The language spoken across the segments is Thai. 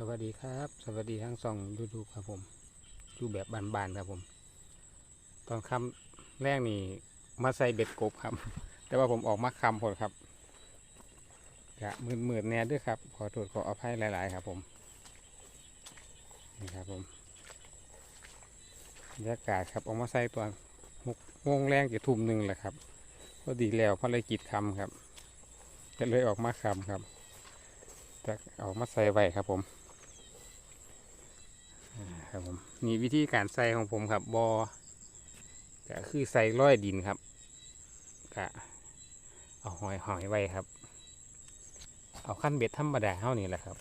สวัสดีครับ สวัสดีทั้งสองยูทูบครับผมดูแบบบานๆครับผม ตอนคำแรกนี่มาใส่เบ็ดกบครับ แต่ว่าผมออกมาคำผลครับกะมืดๆแน่ด้วยครับ ขอโทษขออภัยหลายๆ ครับผมนี่ครับผมบรรยากาศครับออกมาใส่ตอนหกโมงแรงจะทุ่มหนึ่งแหละครับก็ดีแล้วภารกิจคำครับก็เลยออกมาคำครับจะออกมาใส่ไว้ครับผม ครับผมนี่วิธีการใส่ของผมครับบอก็คือใส่ร้อยดินครับก็เอาหอยหอยไว้ครับ เอาขั้นเบ็ดธรรมดาเท่านี้แหละครับ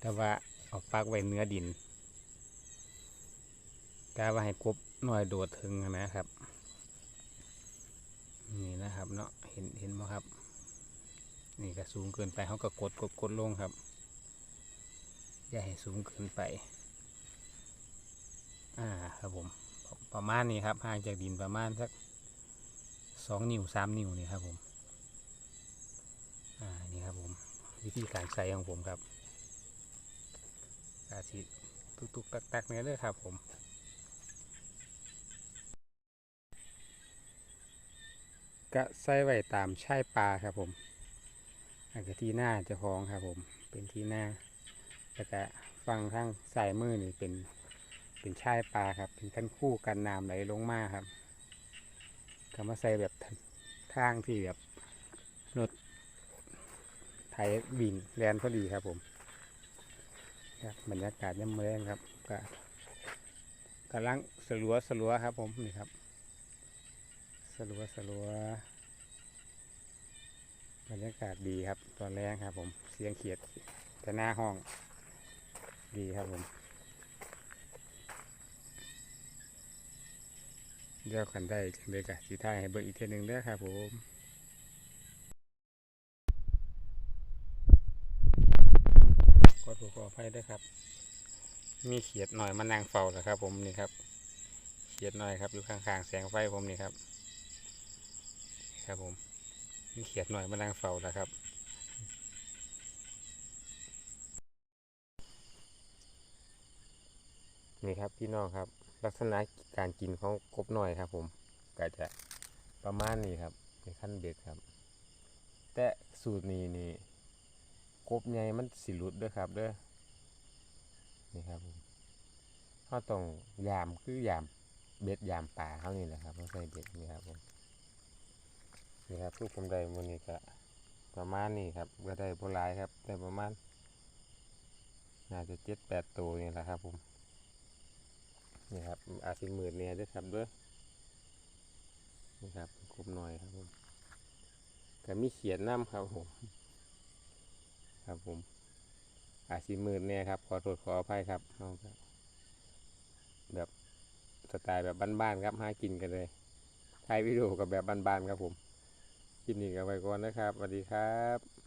แต่ว่าเอาปักไว้เนื้อดินกาว่าให้กบหน่อยโดดถึงนะครับ นี่นะครับเนาะเห็นเห็นไหมครับ นี่ก็สูงเกินไปเขาก็กดกดกดลงครับ อย่าให้สูงเกินไป อ่าครับผม ประมาณนี้ครับห่างจากดินประมาณสักสองนิ้วสามนิ้วนี่ครับผม อ่า นี่ครับผม วิธีการใส่ของผมครับอาชีตุกตุกตักตักเนี่ยเลยครับผมก็ใส่ไว้ตามชายปลาครับผมอันก็ที่หน้าเจะคล้าของครับผม เป็นที่หน้า แล้วก็ฟังทางสายมือนี่เป็นเป็นชายปลาครับ เป็นขั้นคู่กันน้ำไหลลงมาครับก็มาใส่แบบทางที่แบบรถไถวิ่งแลนพอดีครับผมครับบรรยากาศย่ำเมืองครับก็กำลังสลัวสลัวครับผมนี่ครับ สลัวสลัวบรรยากาศดีครับ ตอนแรกครับผมเสียงเขียดแต่หน้าห้อง ดีครับผมเดี๋ยวกันได้จังเลยกะสีท้ายให้เบิกอีกเทีหนึ่งเด้อครับผมขอถูกขออภัยด้วยครับ มีเขียดหน่อยมานั่งเฝ้าแล้วครับ ผมนี่ครับ เขียดหน่อยครับอยู่ข้างๆแสงไฟผมนี่ครับ ครับผม มีเขียดหน่อยมานั่งเฝ้าแล้วครับ นี่ครับพี่น้องครับ ลักษณะการกินของกบหน่อยครับ ผมก็จะประมาณนี้ครับในขั้นเบ็ดครับ แต่สูตรนี้นี่กบใหญ่มันสิหลุดด้วยครับเด้อนี่ครับผมเขาต้องยามคือยามเบ็ดยามป่าเขานี่แหละครับเขาใส่เบ็ดนี่ครับผมนี่ครับทุกผมได้มันนี้ก็ประมาณนี้ครับก็ได้โบรายครับได้ประมาณน่าจะเจ็ดแปดตัวนี่แหละครับผม นี่ครับอาจสิหมื่นเนี่ยด้วยครับด้วยนี่ครับกบหน่อยครับผมก็มีเขียนน้ำครับผม ครับผม อาจสิหมื่นเนี่ยครับ ขอโทษขออภัยครับเอาครับแบบสไตล์แบบบ้านๆครับหากินกันเลยถ่ายวิดีโอกับแบบบ้านๆครับผมคลิปนี้ก็ไปก่อนนะครับสวัสดีครับ